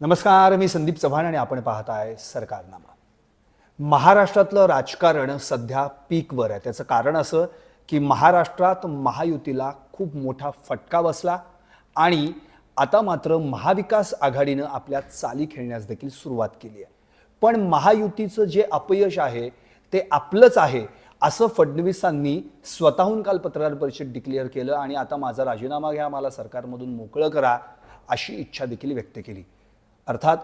नमस्कार मी संदीप चव्हाण आणि आपण पाहताय सरकारनामा. महाराष्ट्रातलं राजकारण सध्या पीकवर आहे. त्याचं कारण असं की महाराष्ट्रात महायुतीला खूप मोठा फटका बसला आणि आता मात्र महाविकास आघाडीनं आपल्या चाली खेळण्यास देखील सुरुवात केली आहे. पण महायुतीचं जे अपयश आहे ते आपलंच आहे असं फडणवीसांनी स्वतःहून काल पत्रकार परिषद डिक्लेअर केलं आणि आता माझा राजीनामा घ्या मला सरकारमधून मोकळं करा अशी इच्छा देखील व्यक्त केली. अर्थात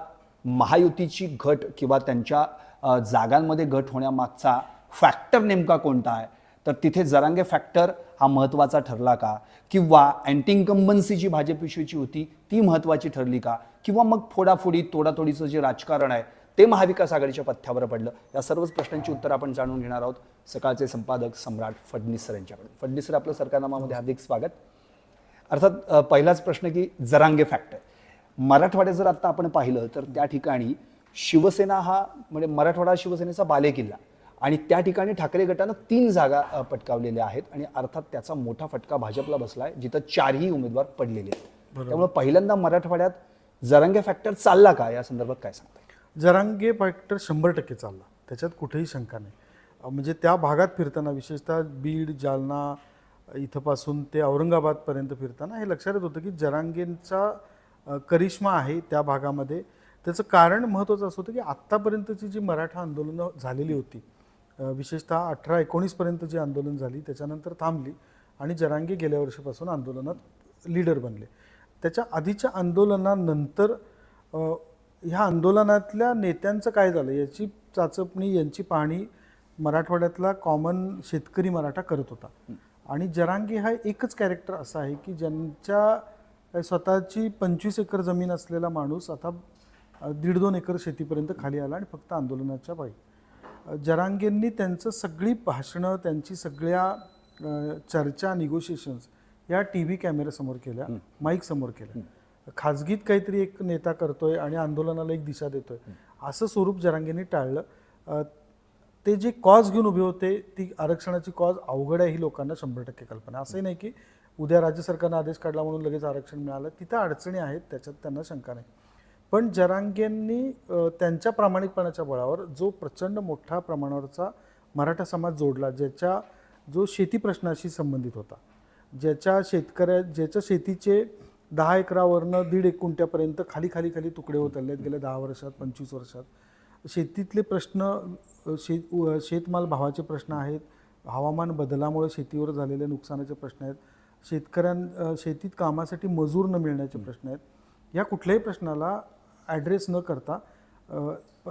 महायुतीची घट किंवा त्यांच्या जागांमध्ये घट होण्यामागचा फॅक्टर नेमका कोणता आहे? तर तिथे जरांगे फॅक्टर हा महत्त्वाचा ठरला का? किंवा अँटी इन्कम्बन्सी जी भाजपविषयीची होती ती महत्त्वाची ठरली का? किंवा मग फोडाफोडी तोडातोडीचं जे राजकारण आहे ते महाविकास आघाडीच्या पथ्यावर पडलं? या सर्वच प्रश्नांची उत्तर आपण जाणून घेणार आहोत सकाळचे संपादक सम्राट फडणीस सर यांच्याकडून. फडणीस सर आपलं सरकारनामामध्ये हार्दिक स्वागत. अर्थात पहिलाच प्रश्न की जरांगे फॅक्टर मराठवाड्यात जर आता आपण पाहिलं तर त्या ठिकाणी शिवसेना हा म्हणजे मराठवाडा शिवसेनेचा बालेकिल्ला आणि त्या ठिकाणी ठाकरे गटानं तीन जागा पटकावलेल्या आहेत आणि अर्थात त्याचा मोठा फटका भाजपला बसला आहे जिथं चारही उमेदवार पडलेले आहेत. त्यामुळे पहिल्यांदा मराठवाड्यात जरांगे फॅक्टर चालला का? या संदर्भात काय सांगताय जरांगे फॅक्टर शंभर टक्के चालला. त्याच्यात कुठेही शंका नाही. म्हणजे त्या भागात फिरताना विशेषतः बीड जालना इथंपासून ते औरंगाबादपर्यंत फिरताना हे लक्षात येत होतं की जरांगेंचा करिश्मा आहे त्या भागामध्ये. त्याचं कारण महत्त्वाचं असं होतं की आत्तापर्यंतची जी मराठा आंदोलनं झालेली होती विशेषतः अठरा एकोणीसपर्यंत जी आंदोलन झाली त्याच्यानंतर थांबली आणि जरांगे गेल्या वर्षीपासून आंदोलनात लीडर बनले. त्याच्या आधीच्या आंदोलनानंतर ह्या आंदोलनातल्या नेत्यांचं काय झालं? याची चाचपणी यांची पाहणी मराठवाड्यातला कॉमन शेतकरी मराठा करत होता. आणि जरांगी हा एकच कॅरेक्टर असा आहे की ज्यांच्या स्वतःची पंचवीस एकर जमीन असलेला माणूस आता दीड दोन एकर शेतीपर्यंत खाली आला आणि फक्त आंदोलनाच्या पायी अ, जरांगेंनी त्यांचं सगळी भाषणं त्यांची सगळ्या चर्चा निगोशिएशन्स या टी व्ही कॅमेऱ्यासमोर केल्या माईक समोर केल्या. खाजगीत काहीतरी एक नेता करतोय आणि आंदोलनाला एक दिशा देतोय. असं स्वरूप जरांगेंनी टाळलं. ते जे कॉज घेऊन उभे होते ती आरक्षणाची कॉज अवघड आहे ही लोकांना शंभर टक्के कल्पना. असंही नाही की उद्या राज्य सरकारनं आदेश काढला म्हणून लगेच आरक्षण मिळालं. तिथं अडचणी आहेत त्याच्यात त्यांना शंका नाही. पण जरांगेंनी त्यांच्या प्रामाणिकपणाच्या बळावर जो प्रचंड मोठ्या प्रमाणावरचा मराठा समाज जोडला ज्याच्या जो शेती प्रश्नाशी संबंधित होता ज्याच्या शेतकऱ्या ज्याच्या शेतीचे दहा एकरावरनं दीड एक कुंट्यापर्यंत खाली खाली खाली तुकडे होत आले आहेत गेल्या दहा वर्षात पंचवीस वर्षात. शेतीतले प्रश्न शेत शेतमाल भावाचे प्रश्न आहेत हवामान बदलामुळे शेतीवर झालेले नुकसानाचे प्रश्न आहेत. शेतकऱ्यां शेतीत कामासाठी मजूर न मिळण्याचे प्रश्न आहेत. या कुठल्याही प्रश्नाला ॲड्रेस न करता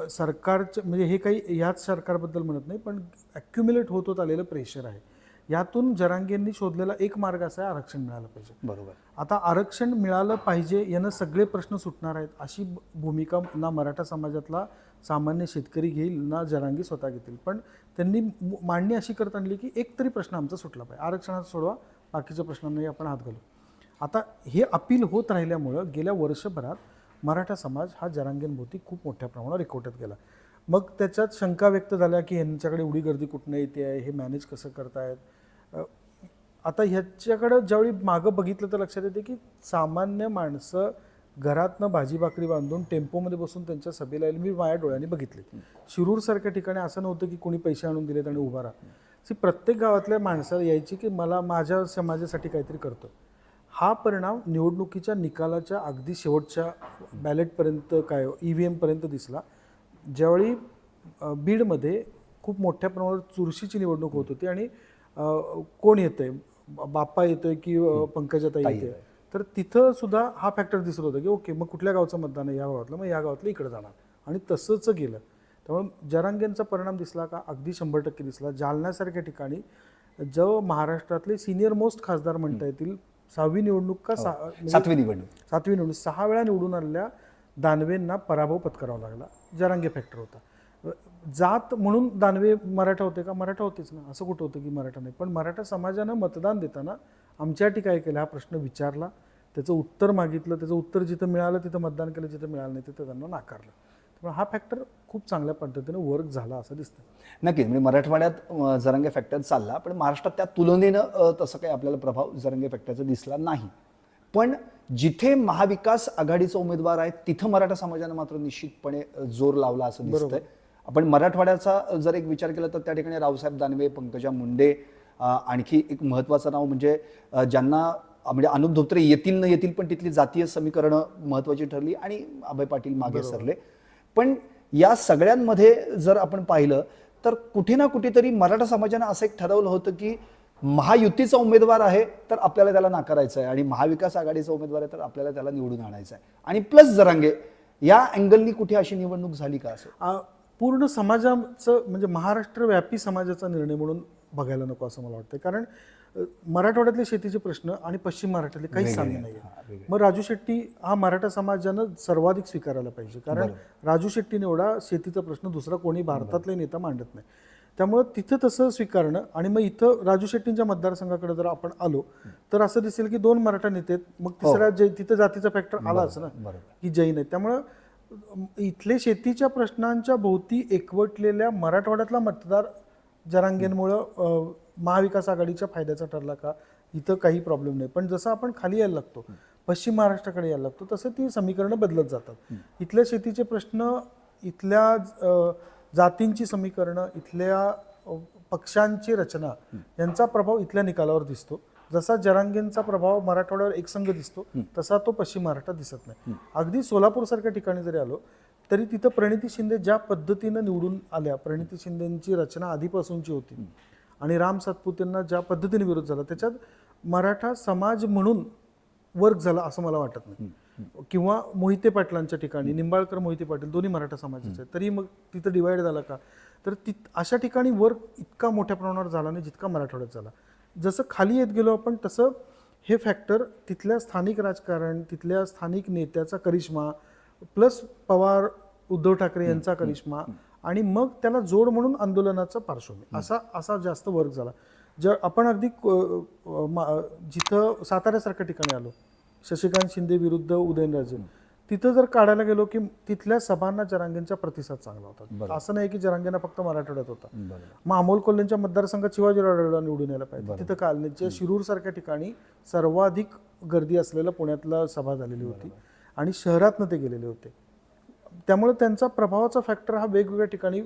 सरकारचं म्हणजे हे काही ह्याच सरकारबद्दल म्हणत नाही पण ॲक्युम्युलेट होत होत आलेलं प्रेशर आहे. यातून जरांगेंनी शोधलेला एक मार्ग असा आहे आरक्षण मिळालं पाहिजे. बरोबर. आता आरक्षण मिळालं पाहिजे यानं सगळे प्रश्न सुटणार आहेत अशी भूमिका ना मराठा समाजातला सामान्य शेतकरी घेईल ना जरांगी स्वतः घेतील. पण त्यांनी मांडणी अशी करत आणली की एक तरी प्रश्न आमचा सुटला पाहिजे. आरक्षणाचा सोडवा बाकीच्या प्रश्नांनाही आपण हात घालू. आता हे अपील होत राहिल्यामुळं गेल्या वर्षभरात मराठा समाज हा जरांगेंभोवती खूप मोठ्या प्रमाणावर एकवटत गेला. मग त्याच्यात शंका व्यक्त झाल्या की ह्यांच्याकडे एवढी गर्दी कुठनं येते आहे? हे मॅनेज कसं करतायत? आता ह्याच्याकडं ज्यावेळी मागं बघितलं तर लक्षात येते की सामान्य माणसं घरातनं भाजी भाकरी बांधून टेम्पोमध्ये बसून त्यांच्या सभेला आली मी माझ्या डोळ्यांनी बघितले. शिरूरसारख्या ठिकाणी असं नव्हतं की कोणी पैसे आणून दिलेत आणि उभा राहा. ती प्रत्येक गावातल्या माणसाला यायची की मला माझ्या समाजासाठी काहीतरी करतो हा परिणाम निवडणुकीच्या निकालाच्या अगदी शेवटच्या बॅलेटपर्यंत काय ई व्ही एमपर्यंत दिसला. ज्यावेळी बीडमध्ये खूप मोठ्या प्रमाणावर चुरशीची निवडणूक होत होती आणि कोण येतंय? ब- बाप्पा येतोय की पंकजाताई ताई येते तर तिथं सुद्धा हा फॅक्टर दिसत होता की ओके मग कुठल्या गावचं मतदान आहे? या गावातलं मग या गावातलं इकडे जाणार. आणि तसंच गेलं त्यामुळे जरांगेंचा परिणाम दिसला का? अगदी शंभर टक्के दिसला. जालन्यासारख्या ठिकाणी जो महाराष्ट्रातले सिनियर मोस्ट खासदार म्हणता येतील सहावी निवडणूक का सहा म्हणजे सातवी निवडणूक. सातवी निवडणूक. सहा वेळा निवडून आलेल्या दानवेंना पराभव पत्करावा लागला. जरांगे फॅक्टर होता. जात म्हणून दानवे मराठा होते का? मराठा होतेच ना. असं कुठं होतं की मराठा नाही? पण मराठा समाजानं मतदान देताना आमच्यासाठी काय केलं हा प्रश्न विचारला. त्याचं उत्तर मागितलं त्याचं उत्तर जिथं मिळालं तिथं मतदान केलं जिथं मिळालं नाही तिथं त्यांना नाकारलं. त्यामुळे हा फॅक्टर खूप चांगल्या पद्धतीनं वर्क झाला असं दिसतं नक्कीच. म्हणजे मराठवाड्यात जरांगे फॅक्टर चालला पण महाराष्ट्रात त्या तुलनेनं तसं काही आपल्याला प्रभाव जरांगे फॅक्टरचा दिसला नाही. पण जिथे महाविकास आघाडीचा उमेदवार आहे तिथं मराठा समाजानं मात्र निश्चितपणे जोर लावला असं दिसतंय. आपण मराठवाड्याचा जर एक विचार केला तर त्या ठिकाणी रावसाहेब दानवे पंकजा मुंडे आणखी एक महत्वाचं नाव म्हणजे ज्यांना म्हणजे अनुप धोत्रे येतील न येतील पण तिथली जातीय समीकरणं महत्वाची ठरली आणि अभय पाटील मागे सरले. पण या सगळ्यांमध्ये जर आपण पाहिलं तर कुठे ना कुठेतरी मराठा समाजानं असं एक ठरवलं होतं की महायुतीचा उमेदवार आहे तर आपल्याला त्याला नाकारायचं आहे आणि महाविकास आघाडीचा उमेदवार आहे तर आपल्याला त्याला निवडून आणायचं आहे. आणि प्लस जरांगे या अँगलनी कुठे अशी निवडणूक झाली का असं? पूर्ण समाजाचं म्हणजे महाराष्ट्रव्यापी समाजाचा निर्णय म्हणून बघायला नको असं मला वाटतं कारण मराठवाड्यातले शेतीचे प्रश्न आणि पश्चिम महाराष्ट्रातले काहीच साम्य नाही मग राजू शेट्टी हा मराठा समाजानं सर्वाधिक स्वीकारायला पाहिजे. कारण राजू शेट्टीने एवढा शेतीचा प्रश्न दुसरा कोणी भारतातले नेता मांडत नाही. त्यामुळं तिथं तसं स्वीकारणं आणि मग इथं राजू शेट्टींच्या मतदारसंघाकडे जर आपण आलो तर असं दिसेल की दोन मराठा नेते आहेत. मग तिसरा जै तिथं जातीचा फॅक्टर आलाच ना. की जैन आहेत. त्यामुळं इथले शेतीच्या प्रश्नांच्या भोवती एकवटलेल्या मराठवाड्यातला मतदार जरांगेंमुळं महाविकास आघाडीच्या फायद्याचा ठरला का? इथं काही प्रॉब्लेम नाही. पण जसं आपण खाली यायला लागतो पश्चिम महाराष्ट्राकडे यायला लागतो तसं ती समीकरणं बदलत जातात. इथल्या शेतीचे प्रश्न इथल्या जातींची समीकरणं इथल्या पक्षांची रचना यांचा प्रभाव इथल्या निकालावर दिसतो. जसा जरांगेंचा प्रभाव मराठवाड्यावर एकसंघ दिसतो तसा तो पश्चिम महाराष्ट्रात दिसत नाही. अगदी सोलापूर सारख्या ठिकाणी जरी आलो तरी तिथं प्रणिती शिंदे ज्या पद्धतीनं निवडून आल्या प्रणिती शिंदेची रचना आधीपासूनची होती आणि राम सातपुतेंना ज्या पद्धतीने विरोध झाला त्याच्यात मराठा समाज म्हणून वर्क झाला असं मला वाटत नाही. किंवा मोहिते पाटलांच्या ठिकाणी निंबाळकर मोहिते पाटील दोन्ही मराठा समाजाचे तरी मग तिथं डिवाइड झाला का? तर ति अशा ठिकाणी वर्क इतका मोठ्या प्रमाणावर झाला नाही जितका मराठवाड्यात झाला. जसं खाली येत गेलो आपण तसं हे फॅक्टर तिथल्या स्थानिक राजकारण तिथल्या स्थानिक नेत्याचा करिश्मा प्लस पवार उद्धव ठाकरे यांचा करिश्मा आणि मग त्याला जोड म्हणून आंदोलनाचा पार्श्वभूमी. असा असा जास्त वर्क झाला. जर आपण अगदी जिथं साताऱ्यासारख्या ठिकाणी आलो शशिकांत शिंदे विरुद्ध उदयनराजे तिथं जर काढायला गेलो की तिथल्या सभांना जरांगेंचा प्रतिसाद चांगला होता. असं नाही की जरांगेंना फक्त मराठवाड्यात होता. मग अमोल कोल्हेंच्या मतदारसंघात शिवाजीराव आढळराव निवडून यायला पाहिजे. तिथं कालनीच्या शिरूर सारख्या ठिकाणी सर्वाधिक गर्दी असलेल्या पुण्यातला सभा झालेली होती. आणि शहरातनं ते गेलेले होते. त्यामुळे त्यांचा प्रभावाचा फॅक्टर हा वेगवेगळ्या ठिकाणी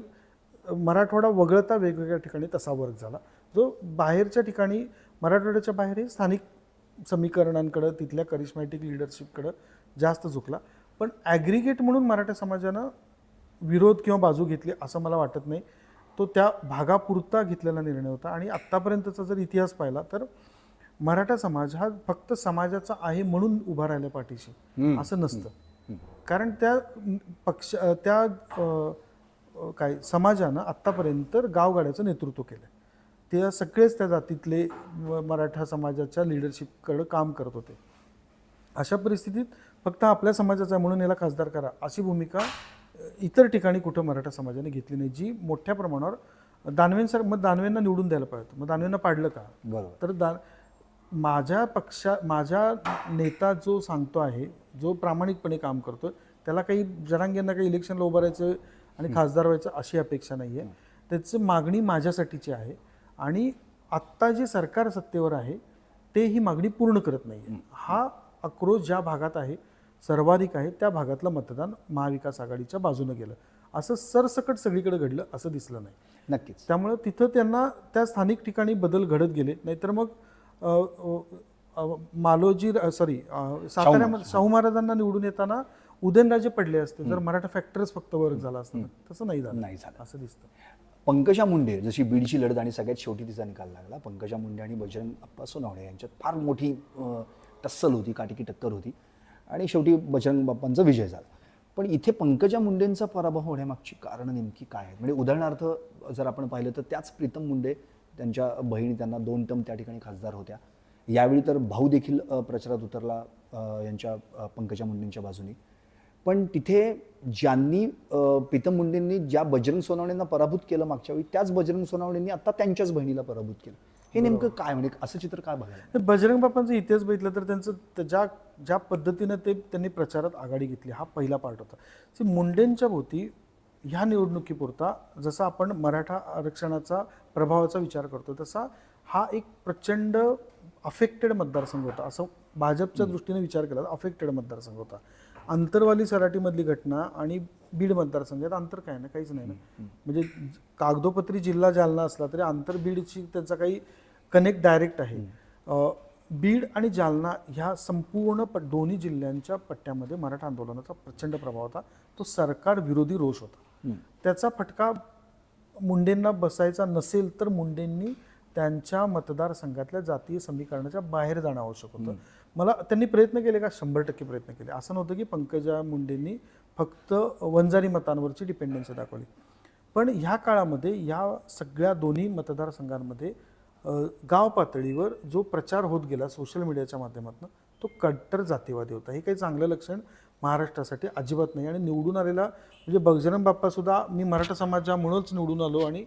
मराठवाडा वगळता वेगवेगळ्या ठिकाणी तसा वर्क झाला. जो बाहेरच्या ठिकाणी मराठवाड्याच्या बाहेर हे स्थानिक समीकरणांकडं तिथल्या करिश्मॅटिक लिडरशिपकडं जास्त झुकला. पण ॲग्रिगेट म्हणून मराठा समाजानं विरोध किंवा बाजू घेतली असं मला वाटत नाही. तो त्या भागापुरता घेतलेला निर्णय होता. आणि आत्तापर्यंतचा जर इतिहास पाहिला तर मराठा समाज हा फक्त समाजाचा आहे म्हणून उभा राहिला पाठीशी. असं नसतं. कारण त्या पक्ष त्या काय समाजानं आत्तापर्यंत गावगाड्याचं नेतृत्व केलं ते सगळेच त्या जातीतले मराठा समाजाच्या लिडरशिपकडं काम करत होते. अशा परिस्थितीत फक्त आपल्या समाजाचा आहे म्हणून याला खासदार करा अशी भूमिका इतर ठिकाणी कुठं मराठा समाजाने घेतली नाही जी मोठ्या प्रमाणावर दानवेंसर मग दानवेंना निवडून द्यायला पाहिजे. मग दानवेंना पाडलं का? बरोबर. तर दा माझ्या पक्षा माझ्या नेता जो सांगतो आहे जो प्रामाणिकपणे काम करतोय त्याला काही जरांगेंना काही इलेक्शनला उभं राहायचं आणि खासदार व्हायचं अशी अपेक्षा नाही आहे त्याची मागणी माझ्यासाठीची आहे आणि आत्ता जे सरकार सत्तेवर आहे ते ही मागणी पूर्ण करत नाही आहे हा आक्रोश ज्या भागात आहे सर्वाधिक आहे त्या भागातलं मतदान महाविकास आघाडीच्या बाजूनं गेलं. असं सरसकट सगळीकडे घडलं असं दिसलं नाही. नक्कीच. त्यामुळं तिथं त्यांना त्या स्थानिक ठिकाणी बदल घडत गेले नाहीतर मग मालोजी सॉरी साताऱ्यामध्ये शाहू महाराजांना निवडून येताना उदयनराजे पडले असते. जर मराठा फॅक्टरच फक्त वर्क झाला असता तसं नाही झालं. नाही झालं. असं दिसतं. पंकजा मुंडे जशी बीडची लढत आणि सगळ्यात शेवटी तिचा निकाल लागला पंकजा मुंडे आणि बजरंग अप्पा सोनवणे यांच्यात फार मोठी टस्सल होती काटिकी टक्कर होती. आणि शेवटी बजरंग बाप्पांचा विजय झाला. पण इथे पंकजा मुंडेंचा पराभव होण्यामागची कारणं नेमकी काय आहेत? म्हणजे उदाहरणार्थ जर आपण पाहिलं तर त्याच प्रीतम मुंडे त्यांच्या बहिणी त्यांना दोन टर्म त्या ठिकाणी खासदार होत्या. यावेळी तर भाऊ देखील प्रचारात उतरला यांच्या पंकजा मुंडेंच्या बाजूनी. पण तिथे ज्यांनी प्रीतम मुंडेंनी ज्या बजरंग सोनावणेंना पराभूत केलं मागच्या वेळी त्याच बजरंग सोनावणेंनी आता त्यांच्याच बहिणीला पराभूत केलं. हे नेमकं काय म्हणजे असं चित्र काय बघायला तर बजरंग बाप्पांचा इतिहास बघितला तर त्यांचं ज्या ज्या पद्धतीनं ते त्यांनी प्रचारात आघाडी घेतली हा पहिला पार्ट होता. मुंडेंच्या भोवती ह्या निवडणुकीपुरता जसा आपण मराठा आरक्षणाचा प्रभावाचा विचार करतो तसा हा एक प्रचंड अफेक्टेड मतदारसंघ होता. असं भाजपच्या दृष्टीने विचार केला अफेक्टेड मतदारसंघ होता. आंतरवाली सराटीमधली घटना आणि बीड मतदारसंघात अंतर काय ना? काहीच नाही ना? म्हणजे कागदोपत्री जिल्हा जालना असला तरी आंतर बीडची त्याचा काही कनेक्ट डायरेक्ट आहे. बीड आणि जालना ह्या संपूर्ण प दोन्ही जिल्ह्यांच्या पट्ट्यामध्ये मराठा आंदोलनाचा प्रचंड प्रभाव होता. तो सरकार विरोधी रोष होता. त्याचा फटका मुंडेंना बसायचा नसेल तर मुंडेंनी त्यांच्या मतदारसंघातल्या जातीय समीकरणाच्या बाहेर जाणं आवश्यक होतं. मला त्यांनी प्रयत्न केले का? शंभर टक्के प्रयत्न केले. असं नव्हतं की पंकजा मुंडेंनी फक्त वंजारी मतांवरची डिपेंडन्सी दाखवली. पण ह्या काळामध्ये या सगळ्या दोन्ही मतदारसंघांमध्ये गाव पातळीवर जो प्रचार होत गेला सोशल मीडियाच्या माध्यमातून तो कट्टर जातीवादी होता. हे काही चांगलं लक्षण महाराष्ट्रासाठी अजिबात नाही. आणि निवडून आलेला म्हणजे बगजरंग बाप्पा सुद्धा मी मराठा समाजामुळंच निवडून आलो आणि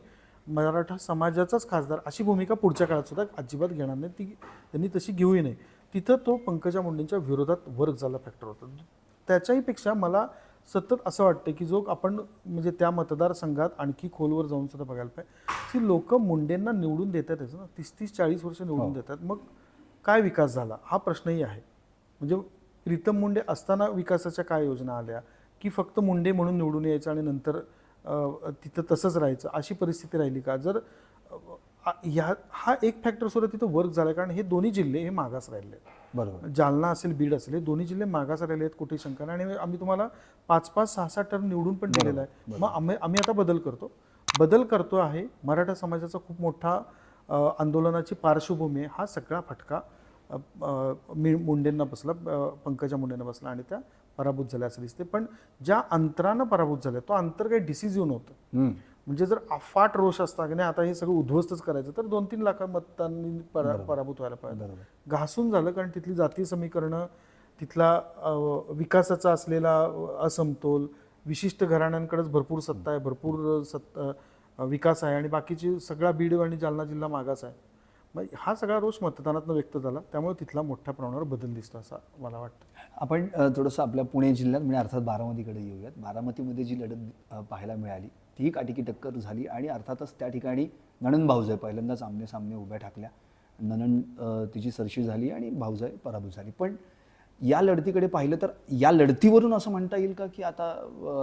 मराठा समाजाचाच खासदार अशी भूमिका पुढच्या काळात सुद्धा अजिबात घेणार नाही. ती त्यांनी तशी घेऊही नाही. तिथं तो पंकजा मुंडेंच्या विरोधात वर्क झाला फॅक्टर होता. त्याच्याही पेक्षा मला सतत असं वाटतं की जो आपण म्हणजे त्या मतदारसंघात आणखी खोलवर जाऊन सुद्धा बघायला पाहिजे. की लोक मुंडेंना निवडून देतातच ना तीस तीस चाळीस वर्ष निवडून देतात. मग काय विकास झाला? हा प्रश्नही आहे. म्हणजे प्रीतम मुंडे असताना विकासाच्या काय योजना आल्या? की फक्त मुंडे म्हणून निवडून यायचं आणि नंतर तिथं तसंच राहायचं अशी परिस्थिती राहिली का? जर ह्या हा एक फॅक्टर सुद्धा तिथं वर्क झाला कारण हे दोन्ही जिल्हे हे मागास राहिले आहेत. बरोबर. जालना असेल बीड असेल हे दोन्ही जिल्हे मागास राहिले आहेत कुठे शंका नाही आणि आम्ही तुम्हाला पाच पाच सहा सहा टर्म निवडून पण दिलेला आहे. मग आम्ही आम्ही आता बदल करतो. बदल करतो आहे. मराठा समाजाचा खूप मोठा आंदोलनाची पार्श्वभूमी आहे. हा सगळा फटका मी मुंडेंना बसला पंकजा मुंडेंना बसला आणि त्या पराभूत झाल्या असं दिसते पण ज्या अंतरानं पराभूत झाल्या तो अंतर काही डिसिजन नव्हतं. हम्म. म्हणजे जर अफाट रोष असता की नाही आता हे सगळं उद्ध्वस्तच करायचं तर दोन तीन लाख मतांनी परा पराभूत व्हायला पाहिजे. घासून झालं कारण तिथली जातीय समीकरणं तिथला विकासाचा असलेला असमतोल विशिष्ट घराण्यांकडेच भरपूर सत्ता आहे भरपूर सत्ता विकास आहे आणि बाकीची सगळा बीड आणि जालना जिल्हा मागास आहे. मग हा सगळा रोष मतदानातून व्यक्त झाला त्यामुळे तिथला मोठ्या प्रमाणावर बदल दिसतो असं मला वाटतं. आपण थोडंसं आपल्या पुणे जिल्ह्यात म्हणजे अर्थात बारामतीकडे येऊयात. बारामतीमध्ये जी लढत पाहायला मिळाली ती काटिकी टक्कर झाली आणि अर्थातच त्या ठिकाणी नणन भाऊजाई पहिल्यांदाच आमने सामने उभ्या ठाकल्या. नणन तिची सरशी झाली आणि भाऊजाई पराभूत झाली. पण या लढतीकडे पाहिलं तर या लढतीवरून असं म्हणता येईल का की आता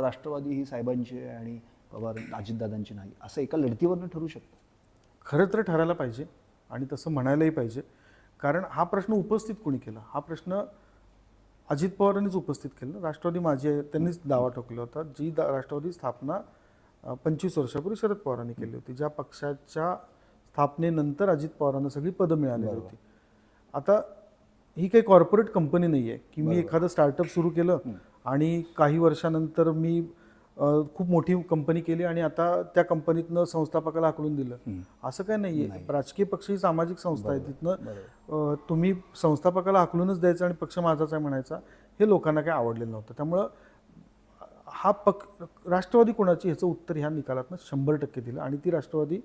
राष्ट्रवादी ही साहेबांची आणि पवार अजितदादांची नाही असं एका लढतीवरनं ठरू शकतं? खरं तर ठरायला पाहिजे. आणि तसं म्हणायलाही पाहिजे. कारण हा प्रश्न उपस्थित कोणी केला? हा प्रश्न अजित पवारांनीच उपस्थित केला. राष्ट्रवादी माझी आहे त्यांनीच दावा ठोकला होता. जी दा राष्ट्रवादी स्थापना पंचवीस वर्षापूर्वी शरद पवारांनी केली होती ज्या पक्षाच्या स्थापनेनंतर अजित पवारांना सगळी पदं मिळालेली होती. आता ही काही कॉर्पोरेट कंपनी नाही आहे की मी एखादं स्टार्टअप सुरू केलं आणि काही वर्षानंतर मी खूप मोठी कंपनी केली आणि आता त्या कंपनीतनं संस्थापकाला हाकलून दिलं. असं काही नाही. आहे राजकीय पक्ष ही सामाजिक संस्था आहे. तिथनं तुम्ही संस्थापकाला हाकलूनच द्यायचं आणि पक्ष माझाच आहे म्हणायचा हे लोकांना काही आवडलेलं नव्हतं. त्यामुळं हा पक राष्ट्रवादी कोणाची ह्याचं उत्तर ह्या निकालातनं शंभर टक्के दिलं. आणि ती राष्ट्रवादी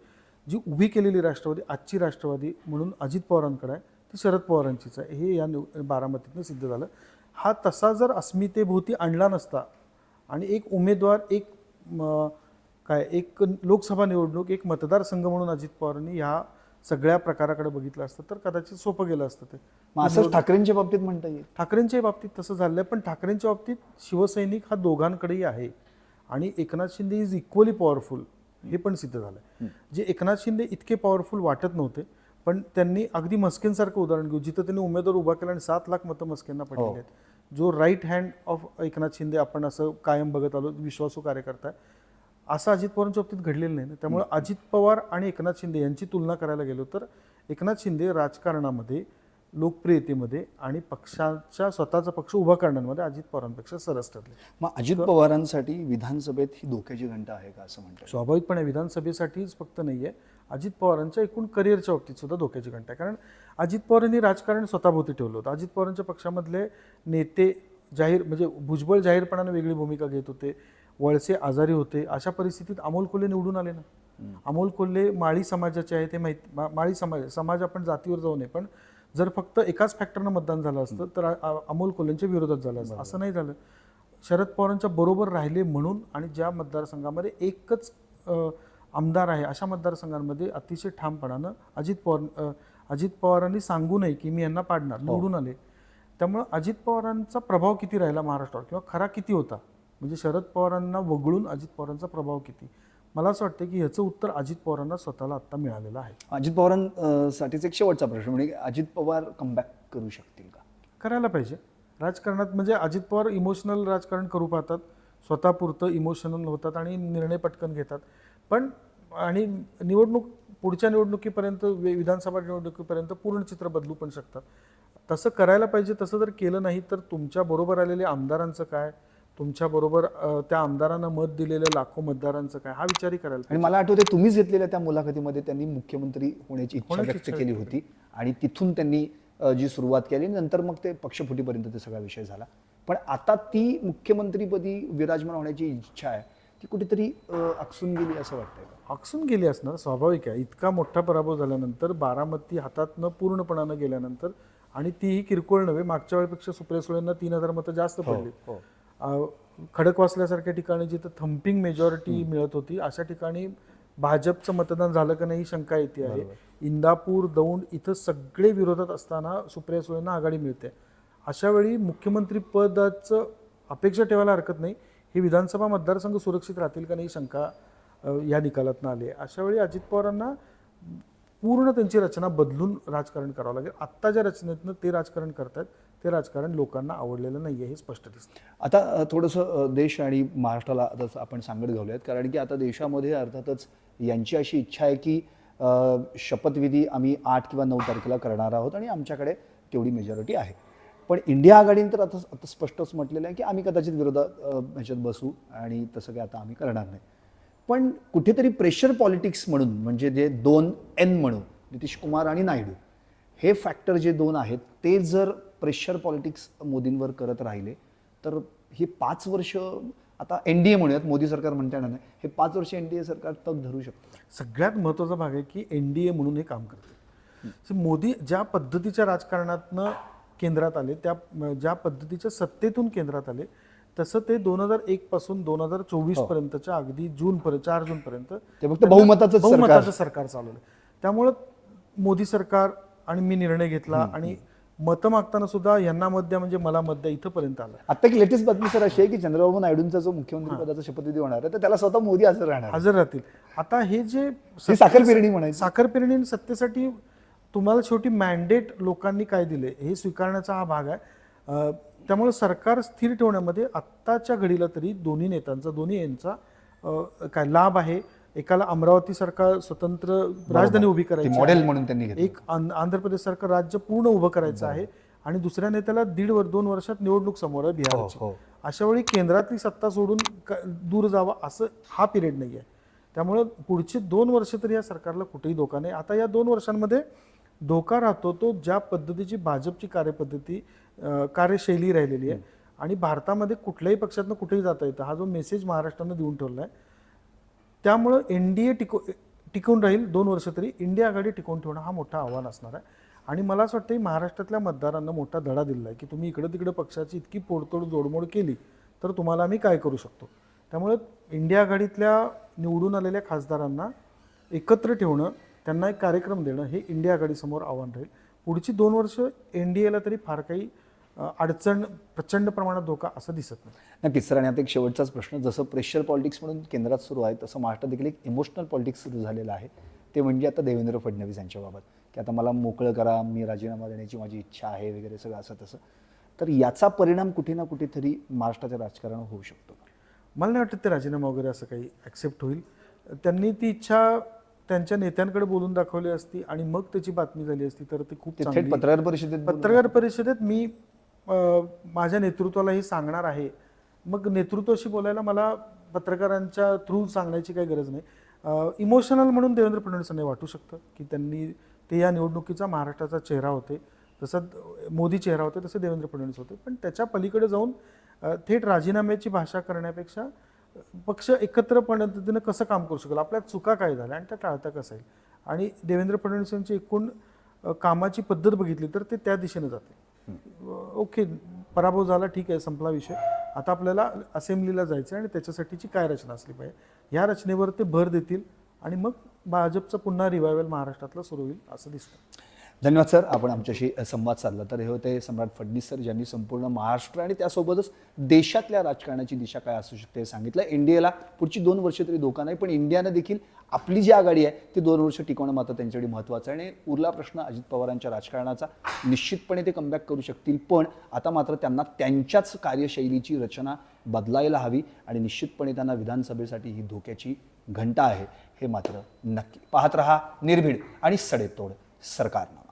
जी उभी केलेली राष्ट्रवादी आजची राष्ट्रवादी म्हणून अजित पवारांकडे आहे ती शरद पवारांचीच आहे. हे या निव बारामतीतनं सिद्ध झालं. हा तसा जर अस्मितेभोवती आणला नसता आणि एक उमेदवार एक काय एक लोकसभा निवडणूक एक मतदारसंघ म्हणून अजित पवारांनी ह्या सगळ्या प्रकाराकडे बघितलं असतं तर कदाचित सोपं गेलं असतं ते. असंच ठाकरेंच्या बाबतीत म्हणता येईल. ठाकरेंच्या बाबतीत तसं झालंय पण ठाकरेंच्या बाबतीत शिवसैनिक हा दोघांकडेही आहे. आणि Eknath Shinde is equally powerful हे पण सिद्ध झालंय. जे एकनाथ शिंदे इतके पॉवरफुल वाटत नव्हते पण त्यांनी अगदी मस्केंसारखं उदाहरण घेऊ जिथं त्यांनी उमेदवार उभा केला आणि सात लाख मतं मस्केंना पडलेली आहेत. जो right hand of Eknath Shinde आपण असं कायम बघत आलो विश्वासू कार्यकर्ता आहे. असं अजित पवारांच्या बाबतीत घडलेलं नाही. ना त्यामुळे अजित पवार आणि एकनाथ शिंदे यांची तुलना करायला गेलो तर एकनाथ शिंदे राजकारणामध्ये लोकप्रियतेमध्ये आणि पक्षाच्या स्वतःचा पक्ष उभा करण्यामध्ये अजित पवारांपेक्षा सरस ठरले. मग अजित पवारांसाठी विधानसभेत ही धोक्याची घंटा आहे का असं म्हणतात? स्वाभाविकपणे विधानसभेसाठीच फक्त नाही आहे अजित पवारांच्या एकूण करिअरच्या बाबतीत सुद्धा धोक्याची घंटा आहे. कारण अजित पवारांनी राजकारण स्वतःभोवती ठेवलं होतं. अजित पवारांच्या पक्षामधले नेते जाहीर म्हणजे भुजबळ जाहीरपणाने वेगळी भूमिका घेत होते. वळसे आजारी होते. अशा परिस्थितीत अमोल कोल्हे निवडून आले ना. अमोल कोल्हे माळी समाजाचे आहे ते माहिती माळी समाज समाज आपण जातीवर जाऊ नये पण जर फक्त एकाच फॅक्टरनं मतदान झालं असतं तर अमोल कोल्हेंच्या विरोधात झालं असतं. असं नाही झालं. शरद पवारांच्या बरोबर राहिले म्हणून आणि ज्या मतदारसंघामध्ये एकच आमदार आहे अशा मतदारसंघांमध्ये अतिशय ठामपणानं अजित पवार अजित पवारांनी सांगू नये की मी यांना पाडणार निवडून आले. त्यामुळं अजित पवारांचा प्रभाव किती राहिला महाराष्ट्रावर किंवा खरा किती होता? म्हणजे शरद पवारांना वगळून अजित पवारांचा प्रभाव किती? मला असं वाटतं की ह्याचं उत्तर अजित पवारांना स्वतःला आत्ता मिळालेलं आहे. अजित पवारांसाठीच एक शेवटचा प्रश्न म्हणजे अजित पवार कमबॅक करू शकतील का? करायला पाहिजे. राजकारणात म्हणजे अजित पवार इमोशनल राजकारण करू पाहतात. स्वतःपुरतं इमोशनल होतात आणि निर्णय पटकन घेतात. पण आणि निवडणूक पुढच्या निवडणुकीपर्यंत वि- विधानसभा निवडणुकीपर्यंत पूर्ण चित्र बदलू पण शकतात. तसं करायला पाहिजे तसं जर केलं नाही तर तुमच्या बरोबर आलेले आमदारांचं काय? तुमच्या बरोबर त्या आमदारांना मत दिलेल्या लाखो मतदारांचं काय? हा विचारही करायला आणि मला आठवते तुम्हीच घेतलेल्या त्या मुलाखतीमध्ये त्यांनी मुख्यमंत्री होण्याची इच्छा व्यक्त केली होती आणि तिथून त्यांनी जी सुरुवात केली नंतर मग ते पक्षफुटीपर्यंत ते सगळा विषय झाला. पण आता ती मुख्यमंत्रीपदी विराजमान होण्याची इच्छा आहे ती कुठेतरी आकसून गेली असं वाटतंय का? आकसून गेली असणार स्वाभाविक आहे. इतका मोठा पराभव झाल्यानंतर बारामती हातातनं पूर्णपणानं गेल्यानंतर आणि तीही किरकोळ नव्हे मागच्या वेळेपेक्षा सुप्रिया सुळेंना तीन हजार मतं जास्त पडली. हो. खडकवासल्यासारख्या ठिकाणी जिथं थम्पिंग मेजॉरिटी मिळत होती अशा ठिकाणी भाजपचं मतदान झालं का नाही ही शंका येते आहे. इंदापूर दौंड इथं सगळे विरोधात असताना सुप्रिया सुळेंना आघाडी मिळते. अशा वेळी मुख्यमंत्री पदाचं अपेक्षा ठेवायला हरकत नाही. हे विधानसभा मतदारसंघ सुरक्षित राहतील का नाही शंका या निकालातनं आली आहे. अशा वेळी अजित पवारांना पूर्ण त्यांची रचना बदलून राजकारण करावं लागेल. आत्ता ज्या रचनेतनं ते राजकारण करतात ते राजकारण लोकांना आवडलेलं नाही आहे हे स्पष्ट दिसतं आता थोडंसं देश आणि महाराष्ट्राला आता आपण सांगत घालूयात. कारण की आता देशामध्ये अर्थातच यांची अशी इच्छा आहे की शपथविधी आम्ही आठ किंवा नऊ तारखेला करणार आहोत आणि आमच्याकडे तेवढी मेजॉरिटी आहे. पण इंडिया आघाडीने तर आता आता स्पष्टच म्हटलेलं आहे की आम्ही कदाचित विरोधात ह्याच्यात बसू आणि तसं काही आता आम्ही करणार नाही. पण कुठेतरी प्रेशर पॉलिटिक्स म्हणून म्हणजे जे दोन एन म्हणून नितीश कुमार आणि नायडू हे फॅक्टर जे दोन आहेत ते जर प्रेशर पॉलिटिक्स मोदींवर करत राहिले तर हे पाच वर्ष आता एन डी ए म्हणूयात मोदी सरकार म्हणता येणार नाही हे पाच वर्ष एन डी ए सरकार तग धरू शकतं. सगळ्यात महत्त्वाचा भाग आहे की एन डी ए म्हणून हे काम करते. मोदी ज्या पद्धतीच्या राजकारणातनं केंद्रात आले. त्या ज्या पद्धतीच्या सत्तेतून केंद्रात आले तसं ते दोन हजार एक पासून दोन हजार चोवीस पर्यंतच्या अगदी जून पर्यंत चार जून पर्यंत ते फक्त बहुमताचंच सरकार. बहुमताचं सरकार चालवलं. त्यामुळं मोदी सरकार आणि मी निर्णय घेतला आणि मतं मागताना सुद्धा यांना मत द्या म्हणजे मला मत द्या इथंपर्यंत आलं. आता एक लेटेस्ट बातमी सर अशी आहे की चंद्रबाबू नायडूंचा जो मुख्यमंत्री पदाचा शपथविधी होणार आहे तर त्याला स्वतः मोदी हजर राहणार हजर राहतील. आता हे जे ही साखर पेरणी म्हणायची. साखर पेरणी सत्तेसाठी तुम्हाला शेवटी मॅन्डेट लोकांनी काय दिले हे स्वीकारण्याचा हा भाग आहे. त्यामुळे सरकार स्थिर ठेवण्यामध्ये आत्ताच्या घडीला तरी दोन्ही नेत्यांचा दोन्ही यांचा काय लाभ आहे. एकाला अमरावती सारखा स्वतंत्र राजधानी उभी करायची. मॉडेल म्हणून त्यांनी एक आंध्र प्रदेश सारखं राज्य पूर्ण उभं करायचं आहे आणि दुसऱ्या नेत्याला दीड वर दोन वर्षात निवडणूक समोर आहे बिहारची. हो. अशा वेळी केंद्रातली सत्ता सोडून दूर जावं असं हा पिरियड नाही आहे त्यामुळं पुढचे दोन वर्ष तरी या सरकारला कुठेही धोका नाही. आता या दोन वर्षांमध्ये धोका राहतो तो ज्या पद्धतीची भाजपची कार्यपद्धती कार्यशैली राहिलेली आहे. आणि भारतामध्ये कुठल्याही पक्षातनं कुठेही जाता येतं. हा जो मेसेज महाराष्ट्रानं देऊन ठेवला आहे त्यामुळं एन डी ए टिकू टिकून राहील दोन वर्ष तरी. इंडिया आघाडी टिकवून ठेवणं हा मोठा आव्हान असणार आहे. आणि मला असं वाटतं महाराष्ट्रातल्या मतदारांना मोठा धडा दिला आहे की तुम्ही इकडं तिकडं पक्षाची इतकी पोडतोड जोडमोड केली तर तुम्हाला आम्ही काय करू शकतो? त्यामुळे इंडिया आघाडीतल्या निवडून आलेल्या खासदारांना एकत्र ठेवणं त्यांना एक कार्यक्रम देणं हे इंडिया आघाडीसमोर आव्हान राहील. पुढची दोन वर्ष एन डी एला तरी फार काही अडचण प्रचंड प्रमाणात धोका असं दिसत नाही. नक्कीच सर. आणि आता एक शेवटचाच प्रश्न. जसं प्रेशर पॉलिटिक्स म्हणून केंद्रात सुरू आहे तसं महाराष्ट्रात देखील एक इमोशनल पॉलिटिक्स सुरू झालेलं आहे. ते म्हणजे आता देवेंद्र फडणवीस यांच्याबाबत. की आता मला मोकळं करा मी राजीनामा देण्याची माझी इच्छा आहे वगैरे सगळं असं तसं. तर याचा परिणाम कुठे ना कुठेतरी महाराष्ट्राच्या राजकारणावर होऊ शकतो. मला नाही वाटत ते राजीनामा वगैरे असं काही ॲक्सेप्ट होईल. त्यांनी ती इच्छा त्यांच्या नेत्यांकडे बोलून दाखवली असती आणि मग त्याची बातमी झाली असती तर ते खूप ते थेट चांगली पत्रकार परिषदेत. पत्रकार परिषदेत मी अ, माझ्या नेतृत्वाला हे सांगणार आहे. मग नेतृत्वाशी बोलायला मला पत्रकारांच्या थ्रू सांगण्याची काही गरज नाही. इमोशनल म्हणून देवेंद्र फडणवीसांना वाटू शकतं की त्यांनी ते या निवडणुकीचा महाराष्ट्राचा चेहरा होते. तसं मोदी चेहरा होते तसे देवेंद्र फडणवीस होते. पण त्याच्या पलीकडे जाऊन अ, थेट राजीनाम्याची भाषा करण्यापेक्षा पक्ष एकत्र पद्धतीनं कसं काम करू शकेल? आपल्या चुका काय झाल्या आणि त्या टाळता कसं येईल? आणि देवेंद्र फडणवीस यांची एकूण कामाची पद्धत बघितली तर ते त्या दिशेने जाते ओके पराभव झाला ठीक आहे संपला विषय. आता आपल्याला असेंब्लीला जायचं आहे आणि त्याच्यासाठीची काय रचना असली पाहिजे? या रचनेवर ते भर देतील आणि मग भाजपचं पुन्हा रिवायवल महाराष्ट्रातलं सुरू होईल असं दिसतं. धन्यवाद सर. आपण आमच्याशी संवाद साधला. तर हे होते सम्राट फडणवीस सर ज्यांनी संपूर्ण महाराष्ट्र आणि त्यासोबतच देशातल्या राजकारणाची दिशा काय असू शकते हे सांगितलं. इंडियाला पुढची दोन वर्ष तरी धोका नाही पण इंडियानं देखील आपली जी आघाडी आहे ती दोन वर्ष टिकवणं मात्र त्यांच्यासाठी महत्त्वाचं आहे. आणि उरला प्रश्न अजित पवारांच्या राजकारणाचा निश्चितपणे ते कमबॅक करू शकतील. पण आता मात्र त्यांना त्यांच्याच कार्यशैलीची रचना बदलायला हवी आणि निश्चितपणे त्यांना विधानसभेसाठी ही धोक्याची घंटा आहे हे मात्र नक्की. पाहत रहा निर्भीड आणि सडेतोड सरकारनामा.